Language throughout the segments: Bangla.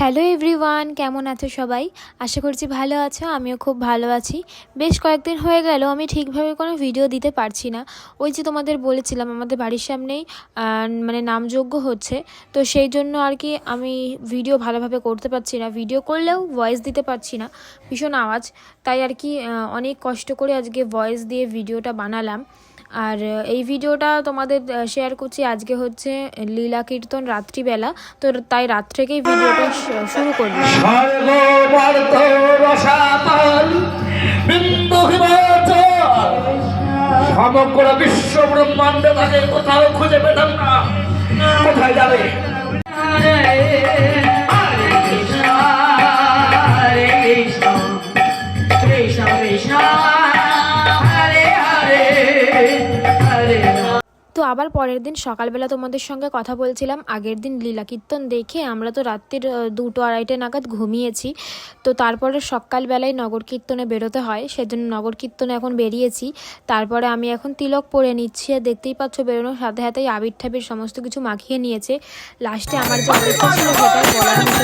হ্যালো এভরিওয়ান, কেমন আছো সবাই? আশা করছি ভালো আছো, আমিও খুব ভালো আছি। বেশ কয়েকদিন হয়ে গেল, আমি ঠিকভাবে কোনো ভিডিও দিতে পারছি না। ওই যে তোমাদের বলেছিলাম, আমাদের বাড়ির সামনেই মানে নামযোগ্য হচ্ছে। তো সেই জন্য আর কি আমি ভিডিও ভালোভাবে করতে পারছি না। ভিডিও করলেও ভয়েস দিতে পারছি না। ভীষণ আওয়াজ। তাই আর কি অনেক কষ্ট করে আজকে ভয়েস দিয়ে ভিডিওটা বানালাম। আর এই ভিডিওটা তোমাদের শেয়ার করছি আজকে হচ্ছে লীলা কীর্তন রাত্রিবেলা। তো তাই রাত থেকেই ভিডিওটা শুরু করলাম সমগ্র বিশ্ব তাকে কোথাও খুঁজে পেতাম না। কোথায় যাবে? আবার পরের দিন সকালবেলা তোমাদের সঙ্গে কথা বলছিলাম। আগের দিন লীলা কীর্তন দেখে আমরা তো রাত্রির দুটো আড়াইটে নাগাদ ঘুমিয়েছি। তো তারপরে সকালবেলায় নগর কীর্তনে বেরোতে হয়। সেজন্য নগর কীর্তনে এখন বেরিয়েছি। তারপরে আমি এখন তিলক পরে নিচ্ছি আর দেখতেই পাচ্ছ বেরোনোর সাথে সাথেই আবির ঠাবির সমস্ত কিছু মাখিয়ে নিয়েছে। লাস্টে আমার যে অবস্থা ছিল সেটা আর বলার মতো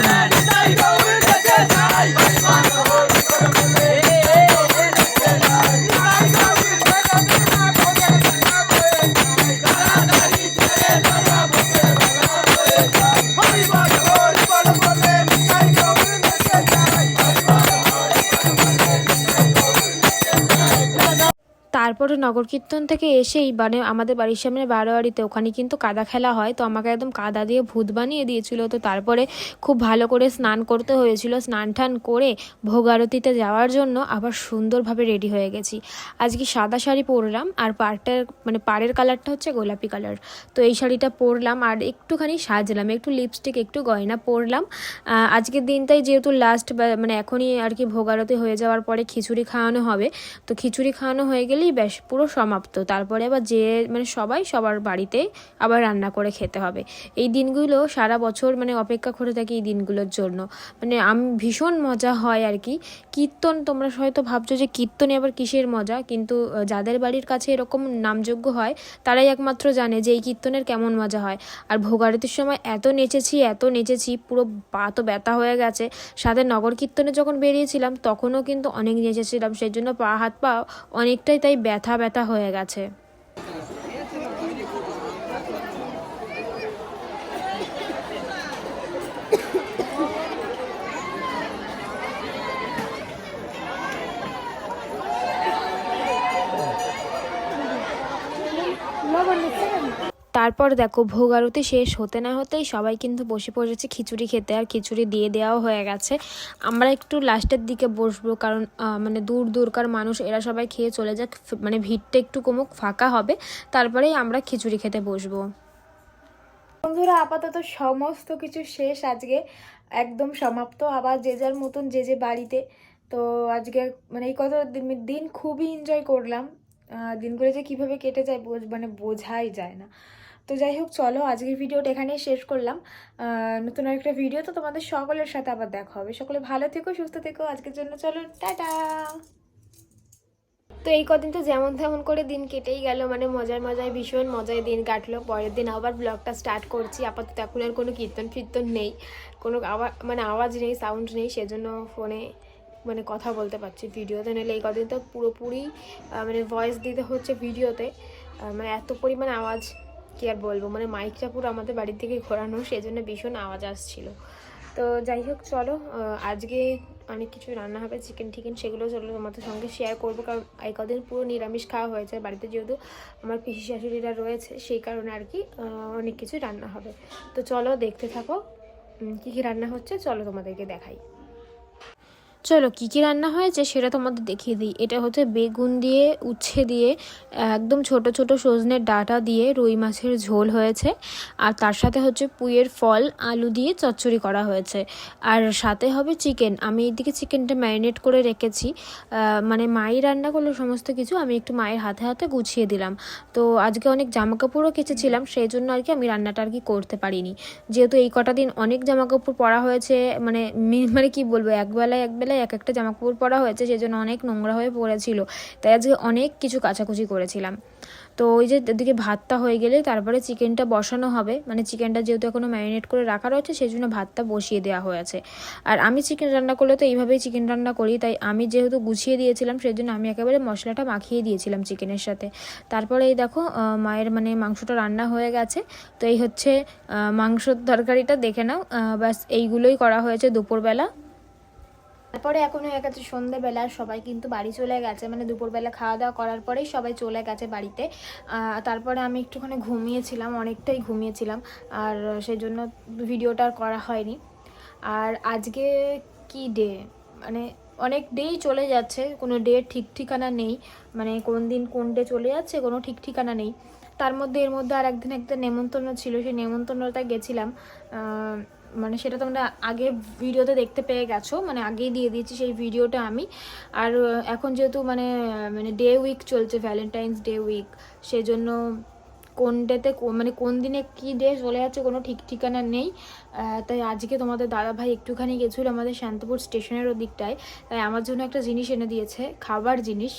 তারপরে নগর কীর্তন থেকে এসেই মানে আমাদের বাড়ির সামনে বারোয়ারিতে ওখানে কিন্তু কাদা খেলা হয়। তো আমাকে একদম কাদা দিয়ে ভূত বানিয়ে দিয়েছিল। তো তারপরে খুব ভালো করে স্নান করতে হয়েছিল। স্নান টান করে ভোগ আরতিতে যাওয়ার জন্য আবার সুন্দরভাবে রেডি হয়ে গেছি। আজকে সাদা শাড়ি পরলাম আর পাড়টার মানে পাড়ের কালারটা হচ্ছে গোলাপি কালার। তো এই শাড়িটা পরলাম আর একটুখানি সাজলাম, একটু লিপস্টিক একটু গয়না পরলাম। আজকের দিনটাই যেহেতু লাস্ট মানে এখনই আর কি ভোগ আরতি হয়ে যাওয়ার পরে খিচুড়ি খাওয়ানো হবে। তো খিচুড়ি খাওয়ানো হয়ে গেলেই ব্যাস পুরো সমাপ্ত। তারপরে আবার যে মানে সবাই সবার বাড়িতে আবার রান্না করে খেতে হবে। এই দিনগুলো সারা বছর মানে অপেক্ষা করে থাকি এই দিনগুলোর জন্য। মানে আমি, ভীষণ মজা হয় আর কি। কীর্তন তোমরা হয়তো ভাবছ যে কীর্তনে আবার কিসের মজা? কিন্তু যাদের বাড়ির কাছে এরকম নামযোগ্য হয়, তারাই একমাত্র জানে যে এই কীর্তনের কেমন মজা হয়। আর ভোগ আরতির সময় এত নেচেছি এত নেচেছি, পুরো পা তো ব্যথা হয়ে গেছে। সাথে নগর কীর্তনে যখন বেরিয়েছিলাম, তখনও কিন্তু অনেক নেচেছিলাম। সেই জন্য পা, হাত, পা অনেকটাই তাই ব্যথা ব্যথা হয়ে গেছে। তারপর দেখো ভোগ আরতি শেষ হতে না হতেই সবাই কিন্তু বসে পড়েছে, খিচুড়ি খেতে আর খিচুড়ি দিয়ে দেওয়াও হয়ে গেছে। আমরা একটু লাস্টের দিকে বসবো কারণ মানে দূর দূরকার মানুষ এরা সবাই খেয়ে চলে যাক মানে ভিড়টা একটু কমুক, ফাঁকা হবে। তারপরেই আমরা খিচুড়ি খেতে বসবো। বন্ধুরা, আপাতত সমস্ত কিছু শেষ। আজকে একদম সমাপ্ত। আবার যে যার মতন যে যে বাড়িতে। তো আজকে মানে এই কথা দিন- খুবই এনজয় করলাম। দিনগুলো যে কীভাবে কেটে যায় মানে বোঝাই যায় না। তো যাই হোক চলো আজকের ভিডিওটা এখানেই শেষ করলাম। নতুন একটা ভিডিও তো তোমাদের সকলের সাথে আবার দেখা হবে। সকলে ভালো থেকো, সুস্থ থেকো। আজকের জন্য চলো, টাটা। তো এই কদিন তো যেমন তেমন করে দিন কেটেই গেল। মানে মজার মজায় ভীষণ মজায় দিন কাটলো। পরের দিন আবার ব্লগটা স্টার্ট করছি। আপাতত এখন আর কোনো কীর্তন ফীর্তন নেই। কোনো আওয়াজ মানে আওয়াজ নেই, সাউন্ড নেই। সেজন্য ফোনে মানে কথা বলতে পারছি ভিডিওতে। নাহলে এই কদিন তো পুরোপুরি মানে ভয়েস দিতে হচ্ছে ভিডিওতে। মানে এত পরিমাণ আওয়াজ কি আর বলব? মানে মাইকটা পুরো আমাদের বাড়ির থেকে ঘোরানো, সেজন্য ভীষণ আওয়াজ আসছিল। তো যাই হোক, চলো আজকে অনেক কিছু রান্না হবে চিকেন টিকেন সেগুলো চলো তোমাদের সঙ্গে শেয়ার করব, কারণ এই কদিন পুরো নিরামিষ খাওয়া হয়েছে বাড়িতে যেহেতু আমার পিসি শাশুড়িরা রয়েছে, সেই কারণে আর কি অনেক কিছু রান্না হবে। তো চলো, দেখতে থাকো কী কী রান্না হচ্ছে, চলো তোমাদেরকে দেখাই। চলো, কী কী রান্না হয়েছে সেটা তোমাদের দেখিয়ে দিই। এটা হচ্ছে বেগুন দিয়ে, উচ্ছে দিয়ে, একদম ছোট ছোট সজনের ডাঁটা দিয়ে রুই মাছের ঝোল হয়েছে। আর তার সাথে হচ্ছে পুইয়ের ফল, আলু দিয়ে চচ্চড়ি করা হয়েছে। আর সাথে হবে চিকেন। আমি এইদিকে চিকেনটা ম্যারিনেট করে রেখেছি। মানে মাই রান্না করল সমস্ত কিছু, আমি একটু মায়ের হাতে হাতে গুছিয়ে দিলাম। তো আজকে অনেক জামা কাপড়ও কেচেছিলাম, সেই জন্য আর কি আমি রান্নাটা আর কি করতে পারিনি। যেহেতু এই কটা দিন অনেক জামা কাপড় পরা হয়েছে মানে মানে কি বলব, একবেলায় একবেলায় এক একটা জামা কাপড় পরা হয়েছে, সেজন্য অনেক নোংরা হয়ে পড়েছিল। তাই আজকে অনেক কিছু কাচাকুচি করেছিলাম। তো ওই যে ওদিকে ভাতটা হয়ে গেলে তারপরে চিকেনটা বসানো হবে। মানে চিকেনটা যেহেতু এখনও ম্যারিনেট করে রাখা রয়েছে সেই জন্য ভাতটা বসিয়ে দেওয়া হয়েছে। আর আমি চিকেন রান্না করলে তো এইভাবেই চিকেন রান্না করি, তাই আমি যেহেতু গুছিয়ে দিয়েছিলাম সেই জন্য আমি একেবারে মশলাটা মাখিয়ে দিয়েছিলাম চিকেনের সাথে। তারপরে এই দেখো মায়ের মানে মাংসটা রান্না হয়ে গেছে। তো এই হচ্ছে মাংসর তরকারিটা দেখে নাও। ব্যাস এইগুলোই করা হয়েছে দুপুরবেলা। তারপরে এখন হয়ে গেছে সন্ধেবেলা, সবাই কিন্তু বাড়ি চলে গেছে। মানে দুপুরবেলা খাওয়া দাওয়া করার পরেই সবাই চলে গেছে বাড়িতে। তারপরে আমি একটুখানি ঘুমিয়েছিলাম, অনেকটাই ঘুমিয়েছিলাম। আর সেই জন্য ভিডিওটা আর করা হয়নি। আর আজকে কি ডে মানে অনেক ডেই চলে যাচ্ছে, কোনো ডে ঠিক ঠিকানা নেই। মানে কোন দিন কোন ডে চলে যাচ্ছে, কোনো ঠিক ঠিকানা নেই। তার মধ্যে এর মধ্যে আর একদিন একটা নেমন্তন্ন ছিল, সেই নেমন্তন্নটা গেছিলাম। মানে সেটা তোমরা আগে ভিডিওতে দেখতে পেয়ে গেছো মানে আগেই দিয়ে দিয়েছি সেই ভিডিওটা আমি। আর এখন যেহেতু মানে মানে ডে উইক চলছে ভ্যালেন্টাইন্স ডে উইক সেজন্য কোন ডেতে মানে কোন দিনে কী ডে চলে যাচ্ছে কোনো ঠিক ঠিকানা নেই। তাই আজকে তোমাদের দাদা ভাই একটুখানি গেছিল আমাদের শান্তপুর স্টেশনের ওদিকটায়, তাই আমার জন্য একটা জিনিস এনে দিয়েছে, খাবার জিনিস।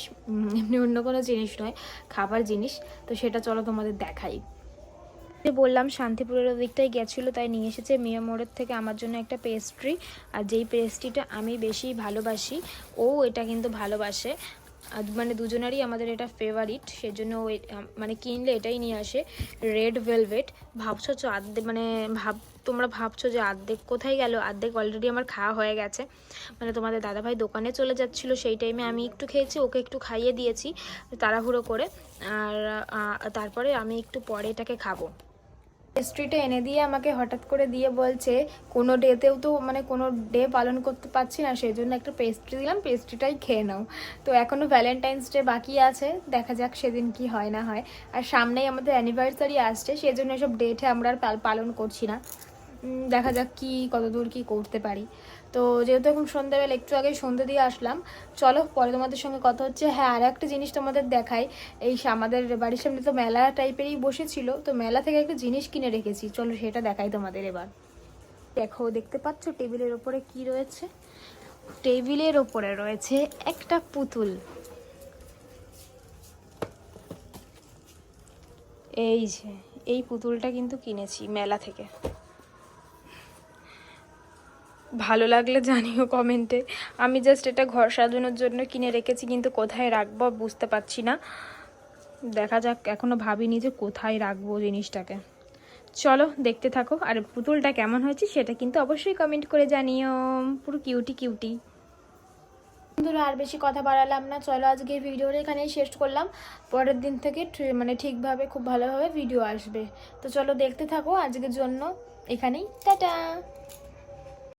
এমনি অন্য কোনো জিনিস নয়, খাবার জিনিস। তো সেটা চলো তোমাদের দেখাই। বললাম শান্তিপুরের দিকটাই গেছিল, তাই নিয়ে এসেছে মিয়া মোড়ের থেকে আমার জন্য একটা পেস্ট্রি আর যেই পেস্ট্রিটা আমি বেশি ভালোবাসি, ও এটা কিন্তু ভালোবাসে। মানে দুজনেরই আমাদের এটা ফেভারিট সেজন্য ও মানে কিনলে এটাই নিয়ে আসে। রেড ভেলভেট ভাবছ তো আর্ধেক মানে ভাব তোমরা ভাবছ যে আর্ধেক কোথায় গেল? আর্ধেক অলরেডি আমার খাওয়া হয়ে গেছে। মানে তোমাদের দাদাভাই দোকানে চলে যাচ্ছিল, সেই টাইমে আমি একটু খেয়েছি, ওকে একটু খাইয়ে দিয়েছি, তাড়াহুড়ো করে। আর তারপরে আমি একটু পরে এটাকে খাব। পেস্ট্রিটা এনে দিয়ে আমাকে হঠাৎ করে দিয়ে বলছে, কোনো ডেতেও তো মানে কোনো ডে পালন করতে পারছি না সেই জন্য একটা পেস্ট্রি দিলাম পেস্ট্রিটাই খেয়ে নাও। তো এখনও ভ্যালেন্টাইন্স ডে বাকি আছে, দেখা যাক সেদিন কি হয় না হয়। আর সামনেই আমাদের অ্যানিভার্সারি আসছে সেই জন্য এসব ডেটে আমরা আর পাল- পালন করছি না। দেখা যাক কি, কতদূর কি করতে পারি। তো যেহেতু এখন সন্ধ্যাবেলা, একটু আগে সন্ধ্যে দিয়ে আসলাম, চলো পরে তোমাদের সঙ্গে কথা হচ্ছে। হ্যাঁ আর একটা জিনিস তোমাদের দেখাই, এই আমাদের বাড়ির সামনে তো মেলা টাইপেরই বসেছিল, তো মেলা থেকে একটা জিনিস কিনে রেখেছি। চলো সেটা দেখাই তোমাদের এবার। দেখো, দেখতে পাচ্ছ টেবিলের ওপরে কি রয়েছে? টেবিলের ওপরে রয়েছে একটা পুতুল। এই যে, এই পুতুলটা কিন্তু কিনেছি মেলা থেকে। ভালো লাগলে জানিও কমেন্টে আমি জাস্ট এটা ঘর সাজানোর জন্য কিনে রেখেছি, কিন্তু কোথায় রাখব বুঝতে পারছি না। দেখা যাক, এখনও ভাবিনি যে কোথায় রাখব জিনিসটাকে। চলো, দেখতে থাকো। আর পুতুলটা কেমন হয়েছে সেটা কিন্তু অবশ্যই কমেন্ট করে জানিও। পুরো কিউটি কিউটি বন্ধুরা, আর বেশি কথা বাড়ালাম না। চলো, আজকে ভিডিওটা এখানেই শেষ করলাম। পরের দিন থেকে মানে ঠিকভাবে, খুব ভালোভাবে ভিডিও আসবে। তো চলো, দেখতে থাকো আজকের জন্য। এখানেই, টাটা!